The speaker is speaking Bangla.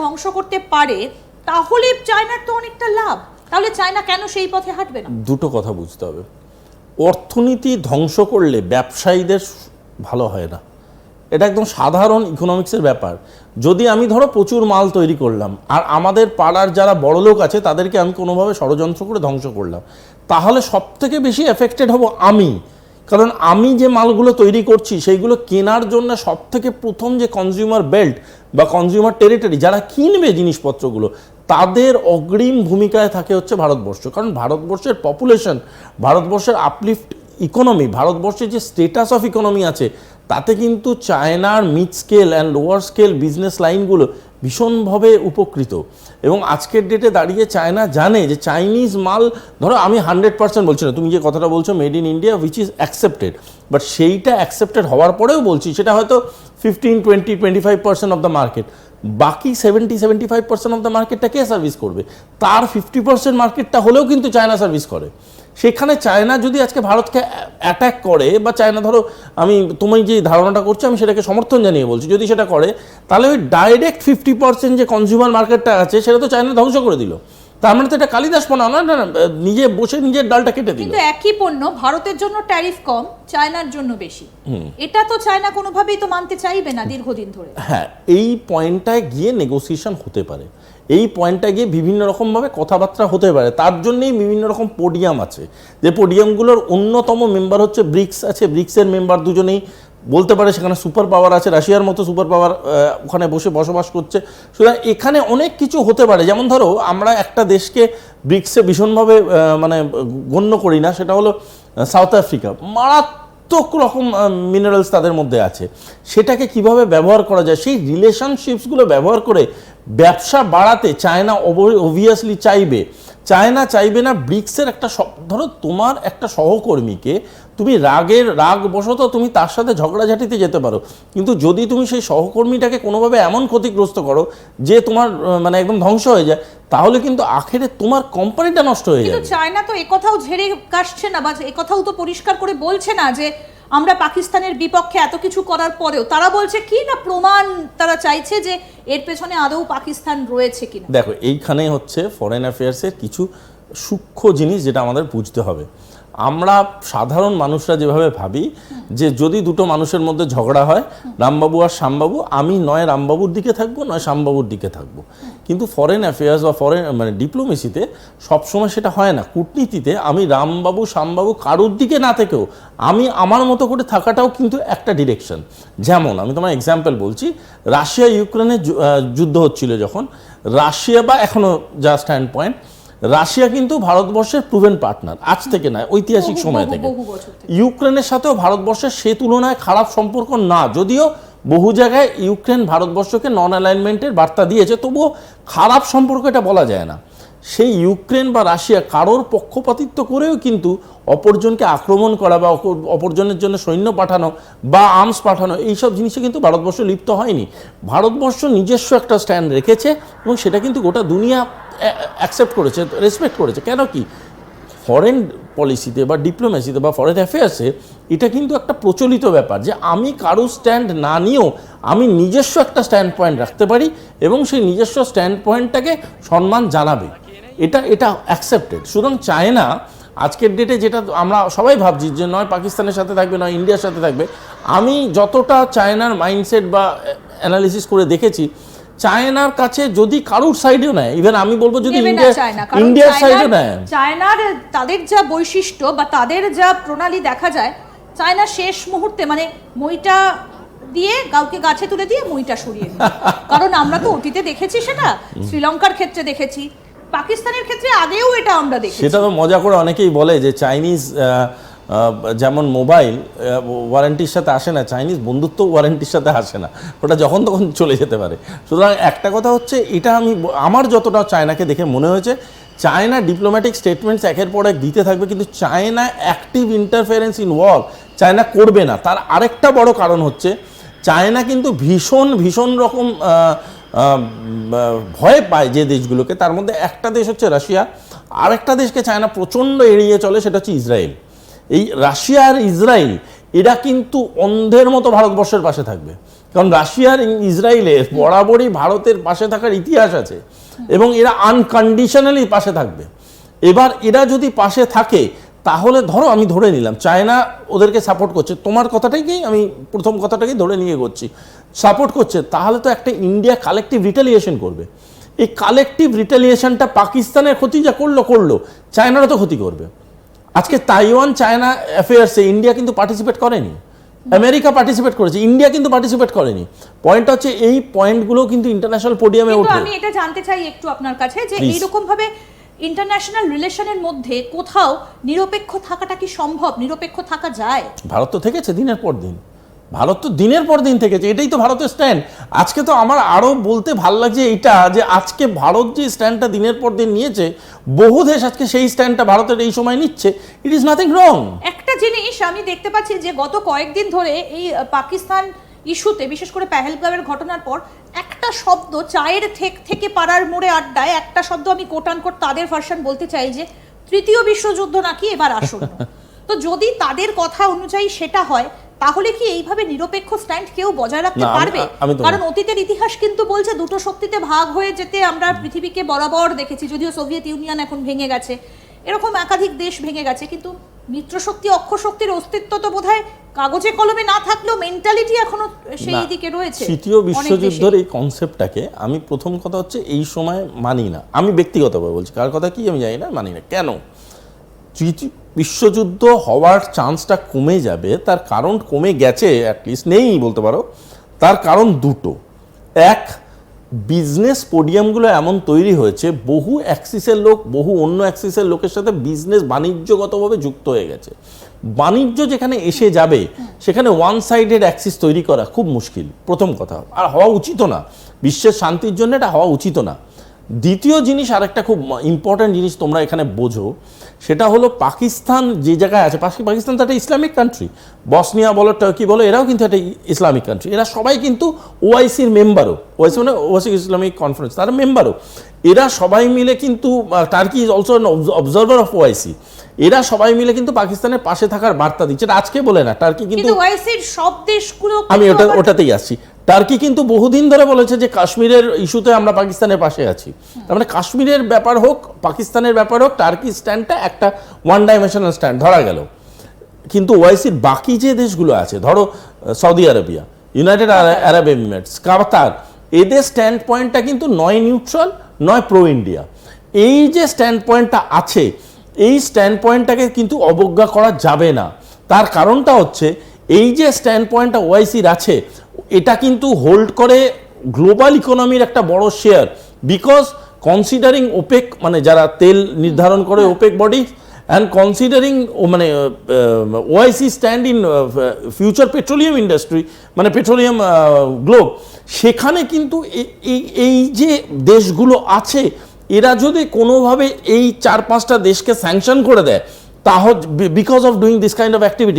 ধ্বংস করতে পারে, তাহলে চায়নার তো অনেকটা লাভ। তাহলে চায়না কেন সেই পথে হাঁটবে না? দুটো কথা বুঝতে হবে। অর্থনীতি ধ্বংস করলে ব্যবসায়ীদের ভালো হয় না। এটা একদম সাধারণ ইকোনমিক্সের ব্যাপার। যদি আমি ধরো প্রচুর মাল তৈরি করলাম, আর আমাদের পাড়ার যারা বড় লোক আছে, তাদেরকে আমি কোনোভাবে ষড়যন্ত্র করে ধ্বংস করলাম, তাহলে সব থেকে বেশি এফেক্টেড হব আমি। কারণ আমি যে মালগুলো তৈরি করছি, সেইগুলো কেনার জন্য সব থেকে প্রথম যে কনজিউমার বেল্ট বা কনজিউমার টেরিটরি যারা কিনবে জিনিসপত্রগুলো, তাদের অগ্রিম ভূমিকায় থাকে হচ্ছে ভারতবর্ষ। কারণ ভারতবর্ষের পপুলেশন ভারতবর্ষের আপলিফ্ট ইকোনমি ভারতবর্ষের যে স্টেটাস অফ ইকোনমি আছে তাতে কিন্তু চায়নার mid scale and lower scale business লাইনগুলো ভীষণভাবে উপকৃত। এবং আজকের ডেটে দাঁড়িয়ে চায়না জানে যে চাইনিজ মাল, ধরো আমি হান্ড্রেড পার্সেন্ট বলছি না, তুমি যে কথাটা বলছো made in India which is accepted but সেইটা অ্যাকসেপ্টেড হওয়ার পরেও বলছি, সেটা হয়তো fifteen twenty twenty five percent of the market বাকি seventy seventy five percent of the মার্কেটটা কে সার্ভিস করবে। তার ফিফটি পার্সেন্ট মার্কেটটা হলেও কিন্তু চায়না সার্ভিস করে। সেখানে চায়না যদি আজকে ভারতকে অ্যাট্যাক করে, বা চায়না ধরো আমি তুমি যে ধারণাটা করছ, আমি সেটাকে সমর্থন জানিয়ে বলছি, যদি সেটা করে, তাহলে ওই ডাইরেক্ট ফিফটি পার্সেন্ট যে কনজিউমার মার্কেটটা আছে, সেটা তো চায়না ধ্বংস করে দিল। তার মানে তো এটা কালিদাস না না না, নিজে বসে নিজের ডালটা কেটে দিল। কিন্তু একই পণ্য ভারতের জন্য ট্যারিফ কম চায়নার জন্য বেশি। এটা তো চায়না কোনোভাবেই তো মানতে চাইবে না দীর্ঘদিন ধরে। হ্যাঁ এই পয়েন্টটায় গিয়ে নেগোসিয়েশন হতে পারে। এই পয়েন্টটা গিয়ে বিভিন্ন রকমভাবে কথাবার্তা হতে পারে। তার জন্যেই বিভিন্ন রকম পোডিয়াম আছে। যে পোডিয়ামগুলোর অন্যতম মেম্বার হচ্ছে ব্রিক্স আছে। ব্রিক্সের মেম্বার দুজনেই বলতে পারে সেখানে সুপার পাওয়ার আছে, রাশিয়ার মতো সুপার পাওয়ার ওখানে বসে বসবাস করছে। সুতরাং এখানে অনেক কিছু হতে পারে। যেমন ধরো, আমরা একটা দেশকে ব্রিক্সে ভীষণভাবে মানে গণ্য করি না, সেটা হলো সাউথ আফ্রিকা। মারাত্মক রকম মিনারেলস তাদের মধ্যে আছে। সেটাকে কীভাবে ব্যবহার করা যায়, সেই রিলেশনশিপসগুলো ব্যবহার করে ব্যবসা বাড়াতে চায়না অবভিয়াসলি চাইবে। চায়না চাইবে না ব্রিক্সের একটা ধরো তোমার একটা সহকর্মীকে তুমি রাগের রাগ বশত তুমি তার সাথে ঝগড়াঝাটিতে যেতে পারো। কিন্তু যদি তুমি সেই সহকর্মীটাকে কোনোভাবে এমন ক্ষতিগ্রস্ত করো যে তোমার মানে একদম ধ্বংস হয়ে যায় তাহলে কিন্তু আখেরে তোমার কোম্পানিটা নষ্ট হয়ে যাবে। চায়না তো একথাও ঝেড়ে কাশছে না বা একথাও তো পরিষ্কার করে বলছে না যে আমরা পাকিস্তানের বিপক্ষে এত কিছু করার পরেও তারা বলছে কি না প্রমাণ তারা চাইছে যে এর পেছনে আদৌ পাকিস্তান রয়েছে কিনা। দেখো, এইখানে হচ্ছে ফরেন অ্যাফেয়ার্সের কিছু সূক্ষ্ম জিনিস যেটা আমাদের বুঝতে হবে। আমরা সাধারণ মানুষরা যেভাবে ভাবি যে যদি দুটো মানুষের মধ্যে ঝগড়া হয়, রামবাবু আর শ্যামবাবু, আমি নয় রামবাবুর দিকে থাকব, নয় শ্যামবাবুর দিকে থাকব। কিন্তু ফরেন অ্যাফেয়ার্স বা ফরেন মানে ডিপ্লোমেসিতে সবসময় সেটা হয় না। কূটনীতিতে আমি রামবাবু, শ্যামবাবু কারোর দিকে না থেকেও আমি আমার মতো করে থাকাটাও কিন্তু একটা ডিরেকশন যেমন, আমি তোমার এক্সাম্পল বলছি রাশিয়া ইউক্রেনের যুদ্ধ হচ্ছিল যখন। রাশিয়া বা এখনও যা স্ট্যান্ড পয়েন্ট রাশিয়া কিন্তু ভারতবর্ষের প্রুভেন পার্টনার আজ থেকে নয় ঐতিহাসিক সময় থেকে। ইউক্রেনের সাথেও ভারতবর্ষের সে তুলনায় খারাপ সম্পর্ক না যদিও বহু জায়গায় ইউক্রেন ভারতবর্ষকে নন অ্যালাইনমেন্টের বার্তা দিয়েছে তবুও খারাপ সম্পর্ক এটা বলা যায় না। সেই ইউক্রেন বা রাশিয়া কারোর পক্ষপাতিত্ব করেও কিন্তু অপরজনকে আক্রমণ করা বা অপরজনের জন্য সৈন্য পাঠানো বা আর্মস পাঠানো এইসব জিনিসে কিন্তু ভারতবর্ষ লিপ্ত হয়নি। ভারতবর্ষ নিজস্ব একটা স্ট্যান্ড রেখেছে এবং সেটা কিন্তু গোটা দুনিয়া অ্যাকসেপ্ট করেছে রেসপেক্ট করেছে। কেন কি? ফরেন পলিসিতে বা ডিপ্লোমেসিতে বা ফরেন অ্যাফেয়ার্সে এটা কিন্তু একটা প্রচলিত ব্যাপার যে আমি কারও স্ট্যান্ড না নিয়েও আমি নিজস্ব একটা স্ট্যান্ড পয়েন্ট রাখতে পারি এবং সেই নিজস্ব স্ট্যান্ড পয়েন্টটাকে সম্মান জানাবে। এটা এটা অ্যাকসেপ্টেড সুতরাং চায়না আজকের ডেটে যেটা আমরা সবাই ভাবছি যে নয় পাকিস্তানের সাথে থাকবে, নয় ইন্ডিয়ার সাথে থাকবে, আমি যতটা চায়নার মাইন্ডসেট বা অ্যানালিসিস করে দেখেছি চায়নার কাছে যদি কারোর সাইডেও নেয় ইভেন আমি বলব যদি ইন্ডিয়ার সাইডে নেয়। চায়নার তাদের যা বৈশিষ্ট্য বা তাদের যা প্রণালী দেখা যায় চায়না শেষ মুহূর্তে মানে মইটা দিয়ে কাউকে গাছে তুলে দিয়ে মইটা সরিয়ে কারণ আমরা তো অতীতে দেখেছি সেটা শ্রীলঙ্কার ক্ষেত্রে দেখেছি। পাকিস্তানের ক্ষেত্রে আগেও এটা আমরা দেখেছি। সেটা তো মজা করে অনেকেই বলে যে চাইনিজ যেমন মোবাইল ওয়ারেন্টির সাথে আসে না চাইনিজ বন্ধুত্ব ওয়ারেন্টির সাথে আসে না, ওটা যখন তখন চলে যেতে পারে। সুতরাং একটা কথা হচ্ছে, এটা আমি, আমার যতটা চায়নাকে দেখে মনে হয়েছে, চায়না ডিপ্লোম্যাটিক স্টেটমেন্টস একের পর এক দিতে থাকবে, কিন্তু China active interference in war China করবে না। তার আরেকটা বড় কারণ হচ্ছে, চায়না কিন্তু ভীষণ ভীষণ রকম ভয় পায় যে দেশগুলোকে। তার মধ্যে একটা দেশ হচ্ছে রাশিয়া, আরেকটা দেশকে চায়না প্রচণ্ড এড়িয়ে চলে, সেটা হচ্ছে ইসরায়েল। এই রাশিয়া আর ইসরায়েল এরা কিন্তু অন্ধের মতো ভারতবর্ষের পাশে থাকবে। কারণ রাশিয়ার ইসরায়েলের বরাবরই ভারতের পাশে থাকার ইতিহাস আছে এবং এরা আনকন্ডিশনালি পাশে থাকবে। এবার এরা যদি পাশে থাকে, তাহলে ধরো আমি ধরে নিলাম, চায়না ওদেরকে সাপোর্ট করছে। তোমার কথাটাকেই আমি প্রথম কথাটাকেই ধরে নিয়ে করছি সাপোর্ট করছে, তাহলে তো একটা ইন্ডিয়া কালেকটিভ রিটালিয়েশন করবে। এই কালেকটিভ রিটালিয়েশনটা পাকিস্তানের ক্ষতি যা করল করল। চায়নারও তো ক্ষতি করবে। আজকে তাইওয়ান চায়না অ্যাফেয়ার্সে ইন্ডিয়া কিন্তু পার্টিসিপেট করেনি। আমেরিকা পার্টিসিপেট করেছে ইন্ডিয়া কিন্তু পার্টিসিপেট করেনি। পয়েন্টটা হচ্ছে এই পয়েন্টগুলো কিন্তু ইন্টারন্যাশনাল পোডিয়ামে ওঠে। আমি এটা জানতে চাই একটু আপনার কাছে যে. এইরকম ভাবে ইন্টারন্যাশনাল রিলেশনের মধ্যে কোথাও নিরপেক্ষ থাকাটা কি সম্ভব? নিরপেক্ষ থাকা যায়? ভারত তো থেকেছে দিনের পর দিন। ভারত তো দিনের পর দিন থেকেছে এটাই তো ভারতের স্ট্যান্ড আজকে তো আমার আরও বলতে ভালো লাগছে এটা যে আজকে ভারত যে স্ট্যান্ডটা দিনের পর দিন নিয়েছে বহু দেশ আজকে সেই স্ট্যান্ডটা ভারতের এই সময় নিচ্ছে। ইট ইজ নাথিং রং একটা জিনিস আমি দেখতে পাচ্ছি যে গত কয়েকদিন ধরে এই পাকিস্তান ইস্যুতে বিশেষ করে পেহেলগামের ঘটনার পর একটা শব্দ চায়ের থেক থেকে পাড়ার মোড়ে আড্ডায় একটা শব্দ আমি কোটান কোট তাদের ভার্সন বলতে চাই যে তৃতীয় বিশ্বযুদ্ধ নাকি এবার আসন্ন। তো যদি তাদের কথা অনুযায়ী সেটা হয় তাহলে কি এইভাবে নিরপেক্ষ স্ট্যান্ড কেউ বজায় রাখতে পারবে? কারণ অতীতের ইতিহাস কিন্তু বলছে দুটো শক্তিতে ভাগ হয়ে যেতে আমরা পৃথিবীকে বরাবর দেখেছি যদিও সোভিয়েত ইউনিয়ন এখন ভেঙে গেছে। এরকম একাধিক দেশ ভেঙে গেছে কিন্তু মিত্রশক্তি অক্ষশক্তির অস্তিত্ব তো বোধহয় কাগজে কলমে না থাকলেও মেন্টালিটি এখনও সেই দিকে রয়েছে তৃতীয় বিশ্বযুদ্ধের এই কনসেপ্টটাকে আমি প্রথম কথা হচ্ছে এই সময় মানি না। আমি ব্যক্তিগতভাবে বলছি কার কথা কি আমি জানি না মানি না। কেন? বিশ্বযুদ্ধ হওয়ার চান্সটা কমে যাবে, তার কারণ কমে গেছে অ্যাটলিস্ট নেই বলতে পারো, তার কারণ দুটো। এক বিজনেস পোডিয়ামগুলো এমন তৈরি হয়েছে, বহু অ্যাক্সিসের লোক, বহু অন্য অ্যাক্সিসের লোকের সাথে বিজনেস বাণিজ্যগতভাবে যুক্ত হয়ে গেছে। বাণিজ্য যেখানে এসে যাবে, সেখানে ওয়ান সাইডেড অ্যাক্সিস তৈরি করা খুব মুশকিল, প্রথম কথা। আর হওয়া উচিত না, বিশ্বের শান্তির জন্য এটা হওয়া উচিত না। দ্বিতীয় জিনিস, আরেকটা খুব ইম্পর্ট্যান্ট জিনিস তোমরা এখানে বোঝো সেটা হলো পাকিস্তান যে জায়গায় আছে পাকিস্তান তো একটা ইসলামিক কান্ট্রি বসনিয়া বলো টার্কি বলো এরাও কিন্তু একটা ইসলামিক কান্ট্রি এরা সবাই কিন্তু ওআইসির মেম্বারও ওআইসি মানে ওআইসি ইসলামিক কনফারেন্স তারা মেম্বারও এরা সবাই মিলে কিন্তু Turkey is also observer of OIC. এরা সবাই মিলে কিন্তু পাকিস্তানের পাশে থাকার বার্তা দিচ্ছে। আজকে বলে না টার্কি কিন্তু কিন্তু ওআইসির সব দেশগুলো আমি ওটা ওটাতেই আসছি। টার্কি কিন্তু বহুদিন ধরে বলেছে যে কাশ্মীরের ইস্যুতে আমরা পাকিস্তানের পাশে আছি। তার মানে কাশ্মীরের ব্যাপার হোক, পাকিস্তানের ব্যাপার হোক, টার্কি স্ট্যান্ডটা একটা ওয়ান ডাইমেনশনাল স্ট্যান্ড ধরা গেল। কিন্তু ওয়াইসির বাকি যে দেশগুলো আছে, ধরো Saudi Arabia United Arab Emirates Qatar এদের স্ট্যান্ড পয়েন্টটা কিন্তু নয় নিউট্রাল নয় প্রো ইন্ডিয়া এই যে স্ট্যান্ড পয়েন্টটা আছে, এই স্ট্যান্ড পয়েন্টটাকে কিন্তু অবজ্ঞা করা যাবে না। তার কারণটা হচ্ছে, এই যে স্ট্যান্ড পয়েন্টটা ওয়াইসির আছে এটা কিন্তু হোল্ড করে গ্লোবাল ইকোনমির একটা বড় শেয়ার বিকজ কনসিডারিং ওপেক মানে যারা তেল নির্ধারণ করে ওপেক বডি অ্যান্ড কনসিডারিং মানে OIC stand in future petroleum industry মানে পেট্রোলিয়াম গ্লোব সেখানে কিন্তু এই এই যে দেশগুলো আছে এরা যদি কোনোভাবে এই চার পাঁচটা দেশকে স্যাংশন করে দেয় তাহলে because of doing this kind of activities